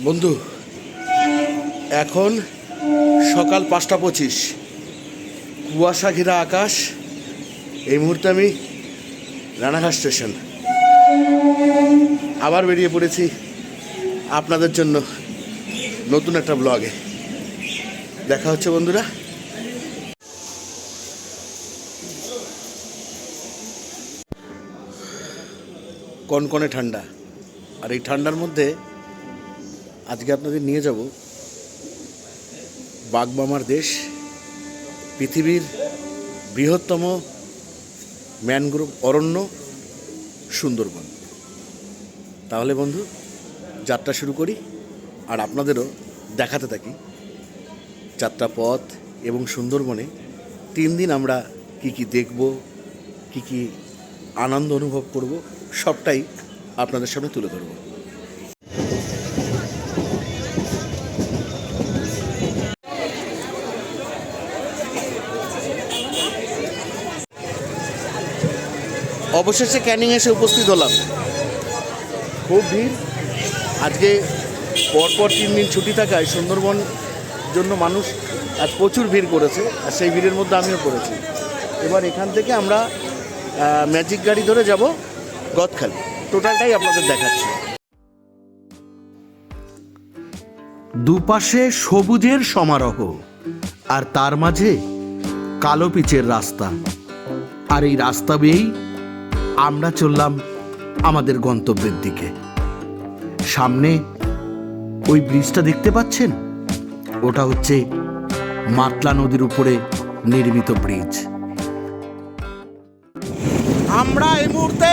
বন্ধু, এখন সকাল পাঁচটা পঁচিশ। কুয়াশা ঘেরা আকাশ, এই মুহূর্তে আমি রানাঘাট স্টেশন। আবার বেরিয়ে পড়েছি আপনাদের জন্য নতুন একটা ব্লগে। দেখা হচ্ছে বন্ধুরা। কনকনে ঠান্ডা। আর এই ঠান্ডার মধ্যে আজকে আপনাদের নিয়ে যাব বাগমামার দেশ, পৃথিবীর বৃহত্তম ম্যানগ্রোভ অরণ্য, সুন্দরবন। তাহলে বন্ধু, যাত্রা শুরু করি আর আপনাদেরও দেখাতে থাকি। যাত্রা পথ এবং সুন্দরবনে তিন দিন আমরা কি কি দেখব, কি কি আনন্দ অনুভব করব, সবটাই আপনাদের সামনে তুলে ধরব। অবশেষে ক্যানিং এসে উপস্থিত হলাম। খুব ভিড়। আজকে পরপর তিন দিন ছুটি থাকায় সুন্দরবন জন্য মানুষ আজ প্রচুর ভিড় করেছে আর সেই ভিড়ের মধ্যে আমিও করেছি এবার এখান থেকে আমরা ম্যাজিক গাড়ি ধরে যাব গদখালি। টোটালটাই আপনাদের দেখাচ্ছি। দুপাশে সবুজের সমারোহ আর তার মাঝে কালো পিচের রাস্তা। আর এই রাস্তা বেয়েই আমরা চললাম আমাদের গন্তব্যের দিকে। সামনে ওই ব্রিজটা দেখতে পাচ্ছেন? ওটা হচ্ছে মাতলা নদীর উপরে নির্মিত ব্রিজ। আমরা এই মুহূর্তে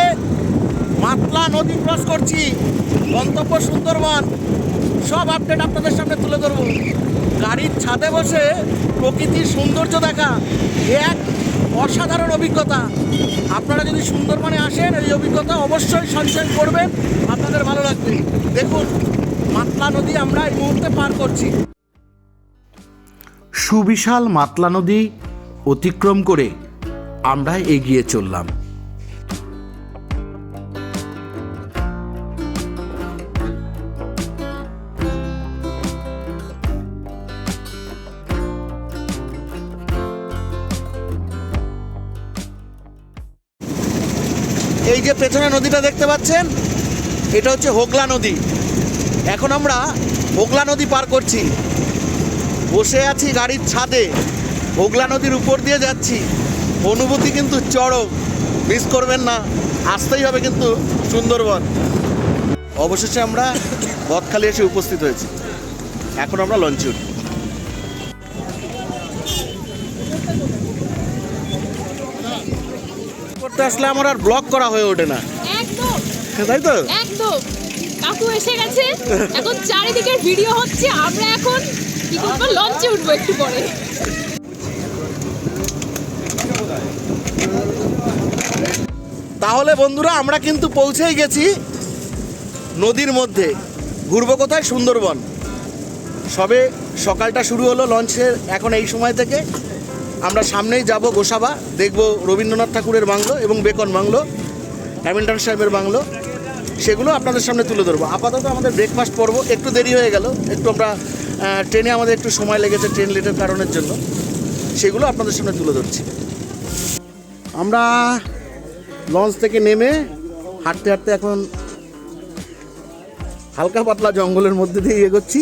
মাতলা নদী ক্রস করছি। গন্তব্য সুন্দরবন। সব আপডেট আপনাদের সামনে তুলে ধরবো। গাড়ির ছাদে বসে প্রকৃতির সৌন্দর্য দেখা। এক অসাধারণ অভিজ্ঞতা। আপনারা যদি সুন্দরবনে আসেন, এই অভিজ্ঞতা অবশ্যই সঞ্চয় করবেন। আপনাদের ভালো লাগবে। দেখুন, মাতলা নদী আমরা এই মুহূর্তে পার করছি। সুবিশাল মাতলা নদী অতিক্রম করে আমরা এগিয়ে চললাম। পেছনে নদীটা দেখতে পাচ্ছেন? এটা হচ্ছে হোগলা নদী। এখন আমরা হোগলা নদী পার করছি। বসে আছি গাড়ির ছাদে। হোগলা নদীর উপর দিয়ে যাচ্ছি। অনুভূতি কিন্তু চরম। মিস করবেন না। আসতেই হবে কিন্তু সুন্দরবন। অবশেষে আমরা বদখালি এসে উপস্থিত হয়েছি। এখন আমরা লঞ্চে উঠি করতে আসলে আমার আর ব্লগ করা হয়ে ওঠে না। তাই তো? একদম। কাকু এসে গেছে। এখন চারিদিকে ভিডিও হচ্ছে আমরা এখন কি করব? লঞ্চে উঠবো একটু পরে। তাহলে বন্ধুরা আমরা কিন্তু পৌঁছেই গেছি নদীর মধ্যে। ঘুরবো কোথায়? সুন্দরবন। সবে সকালটা শুরু হলো লঞ্চের এখন এই সময় থেকে। সামনেই যাব গোসাবা, দেখব রবীন্দ্রনাথ ঠাকুরের বাংলো এবং বেকন বাংলো হ্যামিল্টন সাহেবের বাংলো, সেগুলো আপনাদের সামনে তুলে ধরবো। আপাতত আমাদের ব্রেকফাস্ট পর্ব একটু দেরি হয়ে গেল, একটু আমরা ট্রেনে আমাদের একটু সময় লেগেছে ট্রেন লেটের কারণের জন্য, সেগুলো আপনাদের সামনে তুলে ধরছি। আমরা লঞ্চ থেকে নেমে হাঁটতে হাঁটতে এখন হালকা পাতলা জঙ্গলের মধ্যে দিয়ে এগোচ্ছি।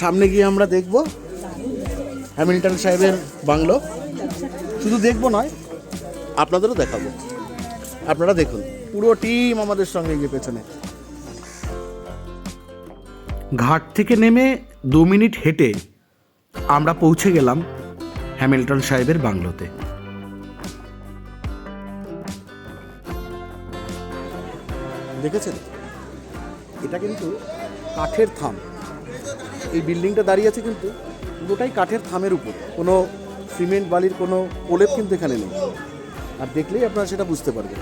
সামনে গিয়ে আমরা দেখব হ্যামিল্টন সাহেবের বাংলো। শুধু দেখব নয় আপনাদেরও দেখাবো। আপনারা দেখুন পুরো টিম আমাদের সঙ্গে গিয়ে পেছনে। ঘাট থেকে নেমে দু মিনিট হেঁটে আমরা পৌঁছে গেলাম হ্যামিল্টন সাহেবের বাংলোতে। দেখেছেন? এটা কিন্তু কাঠের থাম। এই বিল্ডিংটা দাঁড়িয়ে আছে কিন্তু পুরোটাই কাঠের থামের উপর। কোনো সিমেন্ট বালির কোনো প্রলেপ কিন্তু এখানে নেই। আর দেখলেই আপনারা সেটা বুঝতে পারবেন।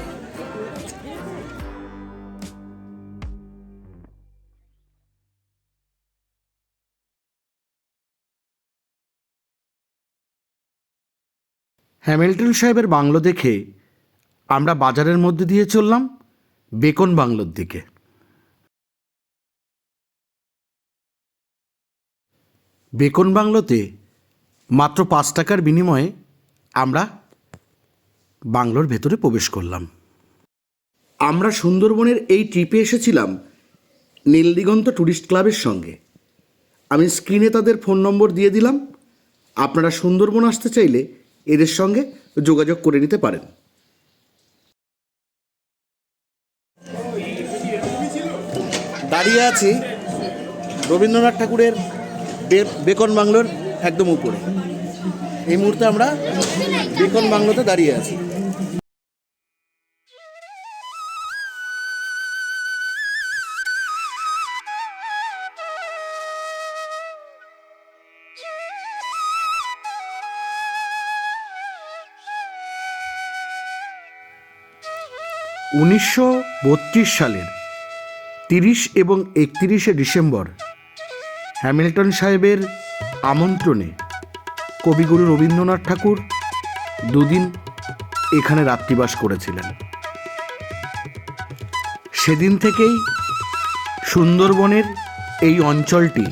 হ্যামিল্টন সাহেবের বাংলো দেখে আমরা বাজারের মধ্যে দিয়ে চললাম, বেকন বাংলোর দিকে। বেকন বাংলোতে মাত্র পাঁচ টাকার বিনিময়ে আমরা বাংলোর ভেতরে প্রবেশ করলাম। আমরা সুন্দরবনের এই ট্রিপে এসেছিলাম নীলদিগন্ত ট্যুরিস্ট ক্লাবের সঙ্গে। আমি স্ক্রিনে তাদের ফোন নম্বর দিয়ে দিলাম। আপনারা সুন্দরবন আসতে চাইলে এদের সঙ্গে যোগাযোগ করে নিতে পারেন। দাঁড়িয়ে আছি রবীন্দ্রনাথ ঠাকুরের বেকন বাংলোর একদম উপরে। এই মুহূর্তে আমরা বেকন বাংলোতে দাঁড়িয়ে আছি। উনিশশো বত্রিশ সালের তিরিশ এবং একত্রিশে ডিসেম্বর হ্যামিল্টন সাহেবের আমন্ত্রণে কবিগুরু রবীন্দ্রনাথ ঠাকুর দুদিন এখানে রাত্রিবাস করেছিলেন। সেদিন থেকেই সুন্দরবনের এই অঞ্চলটি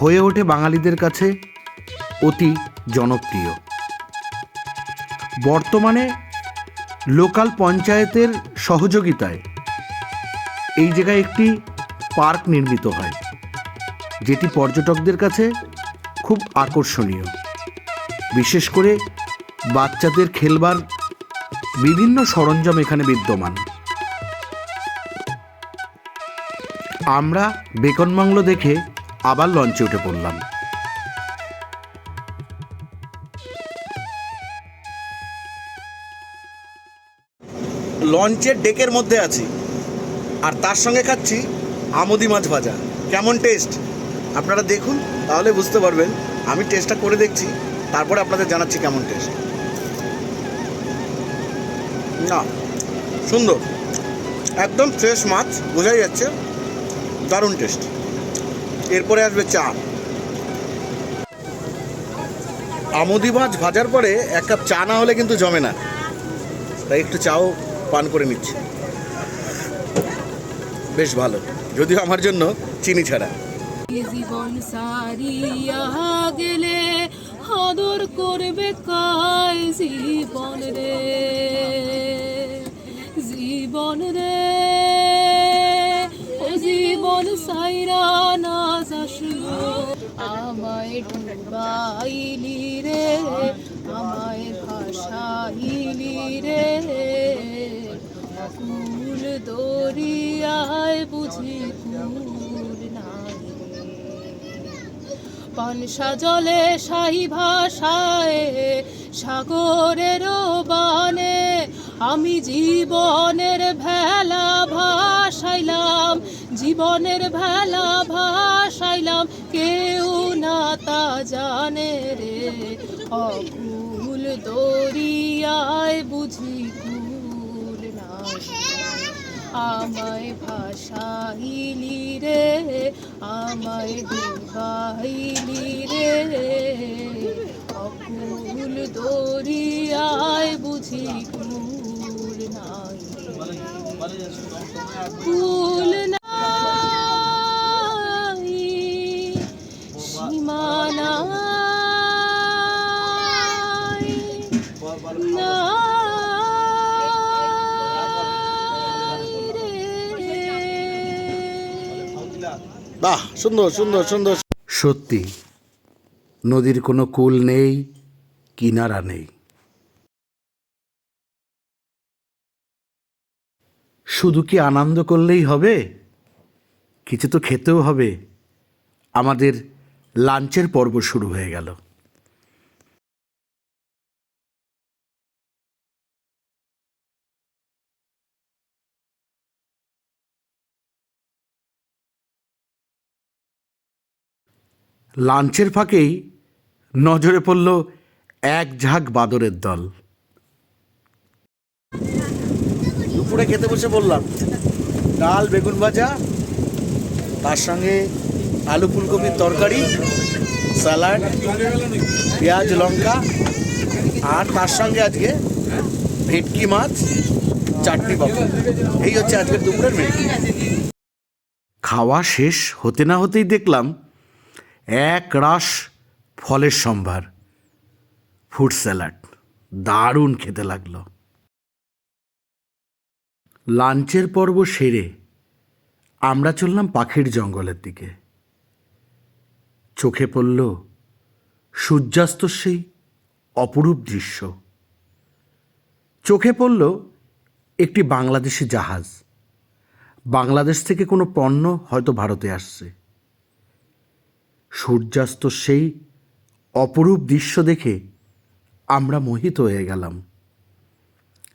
হয়ে ওঠে বাঙালিদের কাছে অতি জনপ্রিয়। বর্তমানে লোকাল পঞ্চায়েতের সহযোগিতায় এই জায়গায় একটি পার্ক নির্মিত হয়। যেটি পর্যটকদের কাছে খুব আকর্ষণীয়। বিশেষ করে বাচ্চাদের খেলবার বিভিন্ন সরঞ্জাম এখানে বিদ্যমান। আমরা বেকন বাংলো দেখে আবার লঞ্চে উঠে পড়লাম। লঞ্চের ডেকের মধ্যে আছি। আর তার সঙ্গে খাচ্ছি আমদি মাছ ভাজা। কেমন টেস্ট? আপনারা দেখুন, তাহলে বুঝতে পারবেন। আমি টেস্টটা করে দেখছি, তারপরে আপনাদের জানাচ্ছি কেমন টেস্ট না, সুন্দর। একদম ফ্রেশ মাছ, বোঝাই যাচ্ছে। দারুণ টেস্ট এরপরে আসবে চা আমদি মাছ ভাজার পরে এক কাপ চা না হলে কিন্তু জমে না। তাই একটু চাও পান করে নিচ্ছি। বেশ ভালো। যদিও আমার জন্য চিনি ছাড়া। জীবন সারিয়া গেলে আদর করবে কায় জীবন রে? জীবন রে, ও জীবন সাইরা না যাসলো। আমায় ডুবাইলি রে, আমায় ভাসাইলি রে। কুল দরিয়ায় বুঝি কুল নাই পানসা জলে শাহী ভাষায়, সাগরের বানে আমি জীবনের ভেলা ভাসাইলাম, জীবনের ভেলা ভাসাইলাম। কেউ না তা জানে রে, অকুল দরিয়ায় বুঝি কুল না। আমায় ভাসাইলি রে আমায় ডুবাইলি রে। অকুল দরিয়ায় বুঝি কুল নাই। কুল নাই। সীমা নাই। বাহ, সুন্দর সুন্দর সুন্দর। সত্যি, নদীর কোনো কুল নেই, কিনারা নেই। শুধু কি আনন্দ করলেই হবে? কিছু তো খেতেও হবে। আমাদের লাঞ্চের পর্ব শুরু হয়ে গেল। লাঞ্চের ফাঁকেই নজরে পড়ল এক ঝাঁক বাদরের দল। দুপুরে খেতে বসে বললাম ডাল বেগুন ভাজা তার সঙ্গে আলু ফুলকপির তরকারি স্যালাড পেঁয়াজ লঙ্কা আর তার সঙ্গে আজকে ভেটকি মাছ চাটনি পাবো। এই হচ্ছে আজকের দুপুরের মেনু খাওয়া শেষ হতে না হতেই দেখলাম এক রাস ফলের সম্ভার ফুড স্যালাড, দারুণ খেতে লাগল। লাঞ্চের পর্ব সেরে আমরা চললাম পাখির জঙ্গলের দিকে। চোখে পড়ল সূর্যাস্ত সেই অপরূপ দৃশ্য। চোখে পড়ল একটি বাংলাদেশি জাহাজ। বাংলাদেশ থেকে কোনো পণ্য হয়তো ভারতে আসছে। সূর্যাস্ত সেই অপরূপ দৃশ্য দেখে আমরা মোহিত হয়ে গেলাম।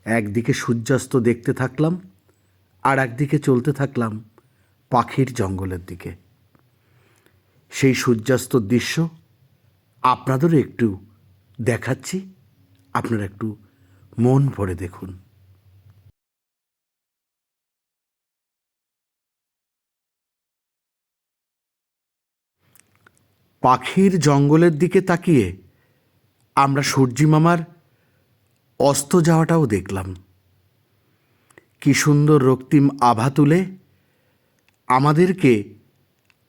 একদিকে সূর্যাস্ত দেখতে থাকলাম, আর একদিকে চলতে থাকলাম পাখির জঙ্গলের দিকে। সেই সূর্যাস্তর দৃশ্য আপনাদেরও একটু দেখাচ্ছি, আপনারা একটু মন ভরে দেখুন। পাখির জঙ্গলের দিকে তাকিয়ে আমরা সূর্যি মামার অস্ত যাওয়াটাও দেখলাম। কি সুন্দর রক্তিম আভা তুলে আমাদেরকে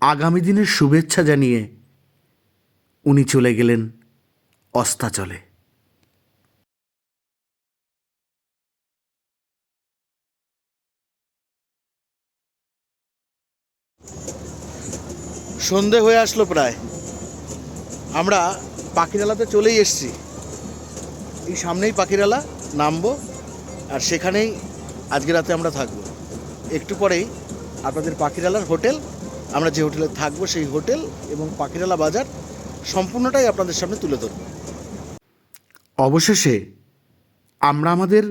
আগামী দিনের শুভেচ্ছা জানিয়ে উনি চলে গেলেন অস্তাচলে। সন্ধে হয়ে আসলো প্রায়। আমরা পাখিরালাতে চলেই এসেছি। এই সামনেই পাখিরালা, নামবো, আর সেখানেই আজকে রাতে আমরা থাকব। একটু পরেই আপনাদের পাখিরালার হোটেল, আমরা যে হোটেলে থাকব সেই হোটেল এবং পাখিরালা বাজার সম্পূর্ণটাই আপনাদের সামনে তুলে ধরব। অবশেষে আমরা আমাদের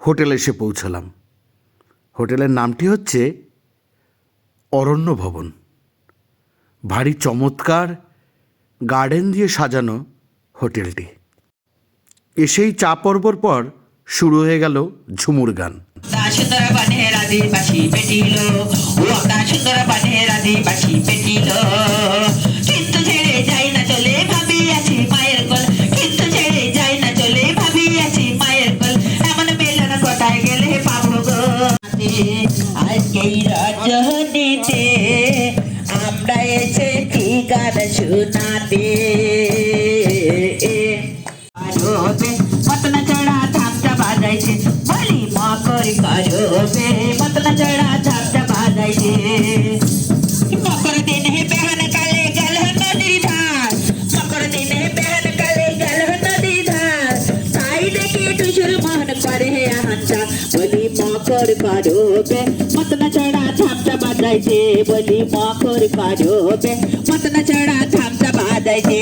হোটেলে এসে পৌঁছলাম। হোটেলের নামটি হচ্ছে অরণ্য ভবন। ভারী চমৎকার গার্ডেন দিয়ে সাজানো হোটেলটি। এসেই চা পর্বর পর শুরু হয়ে গেল ঝুমুর গান। পেটিল। গান শোনাতে করবে মতনা চড়া ধামটা বাজাইছে বলি মকর করবে মতনা চড়া ধামটা বাজাইছে মকর দিনে বেহন কালে গেল নদীর ধার মকর দিনে বেহন কালে গেল নদীর ধার তাই দেখে টুসুর মন করে আহাঞ্চা বলি মকর করবে মতনা চড়া বাজাইছে বলি মকর করবে মতনা চড়া ধামটা বাজাইছে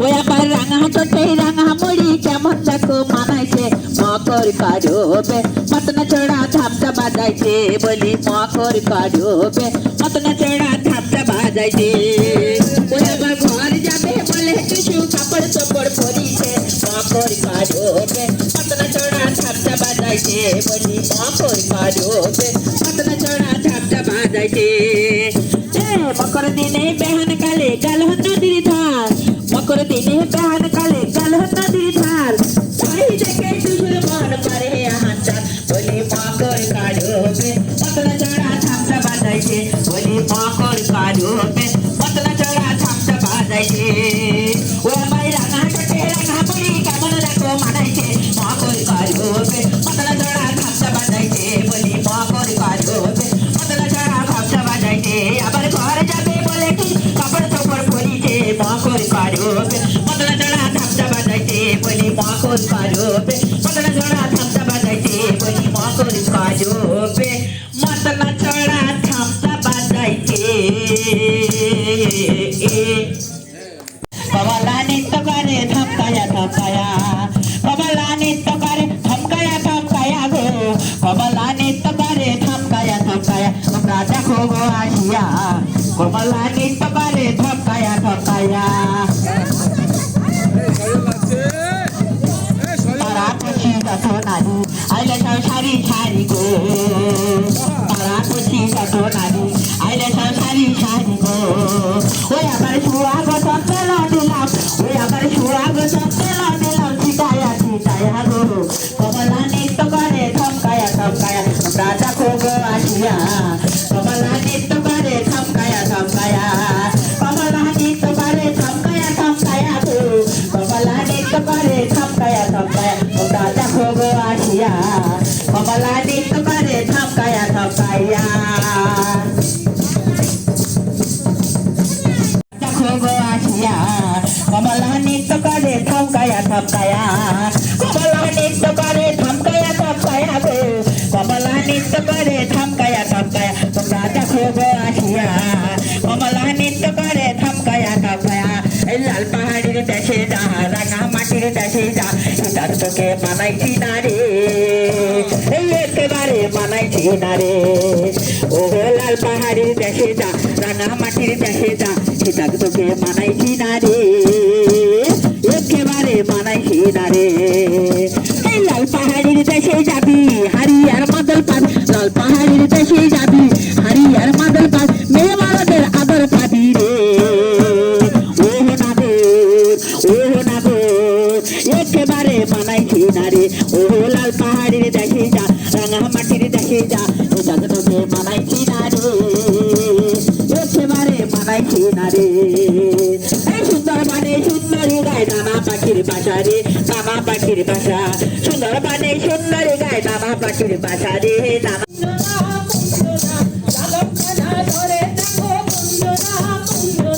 ওই আমার রাঙা চোটে রাঙা মুড়ি কেমন দেখো মানাইছে মকর কাজবে মতনা চড়া ধাপটা বাজাইছে বলি মকর কাজবে মতনা চড়া ধাপটা বাজাইছে ওই আমার ঘর যাবে বলে কিছু কাপড় চোপড় পরিছে মকর কাজবে মতনা চড়া ধাপটা বাজাইছে বলি মকর কাজবে দিনে বেহান কালে গেল নদীর ধার মকর দিনে বেহান ধমকায়া ধমকায়া বাবালা নিত্য করে, ধমকায়া ধমকায়া গো। বাবালা নিত্য করে, ধমকায়া ধমকায়া। তোমরা দেখো গো আসিয়া। বাবালা নিত্য করে, ধমকায়া ধমকায়া। তারা খুশি যত নারী, আইলে সব সারি সারি গো। তারা খুশি যত নারী Yeah. কমলা নৃত্য করে থমকায়া থমকায়া তোমরা দেখো গো আসিয়া কমলা নৃত্য করে থমকায়া থমকায়া এই লাল পাহাড়ির দেশে যা, রাঙা মাটির দেশে যা, এটার তোকে মানাইছি না রে। এই একেবারে মানাইছি না রে। ও লাল পাহাড়ির দেশে যা, রাঙা মাটির দেশে যা সেটা তোকে মানাইছি না রে। একেবারে মানাইছি না রে। বাসা রে নানা পাখির বাসা। সুন্দর মানে সুন্দরী গায় নানা পাখির বাসা রে নানা তোমার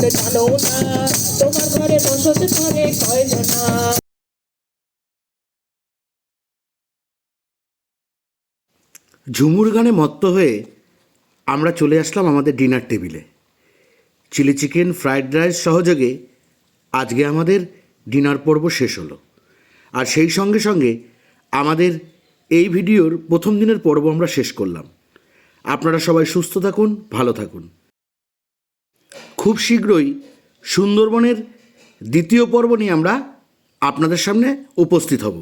মনে জানো না। তোমার ঘরে করে কয়জন না ঝুমুর গানে মত্ত হয়ে আমরা চলে আসলাম আমাদের ডিনার টেবিলে। চিলি চিকেন, ফ্রাইড রাইস সহযোগে আজকে আমাদের ডিনার পর্ব শেষ হলো। আর সেই সঙ্গে সঙ্গে আমাদের এই ভিডিওর প্রথম দিনের পর্ব আমরা শেষ করলাম। আপনারা সবাই সুস্থ থাকুন, ভালো থাকুন। খুব শীঘ্রই সুন্দরবনের দ্বিতীয় পর্ব নিয়ে আমরা আপনাদের সামনে উপস্থিত হব।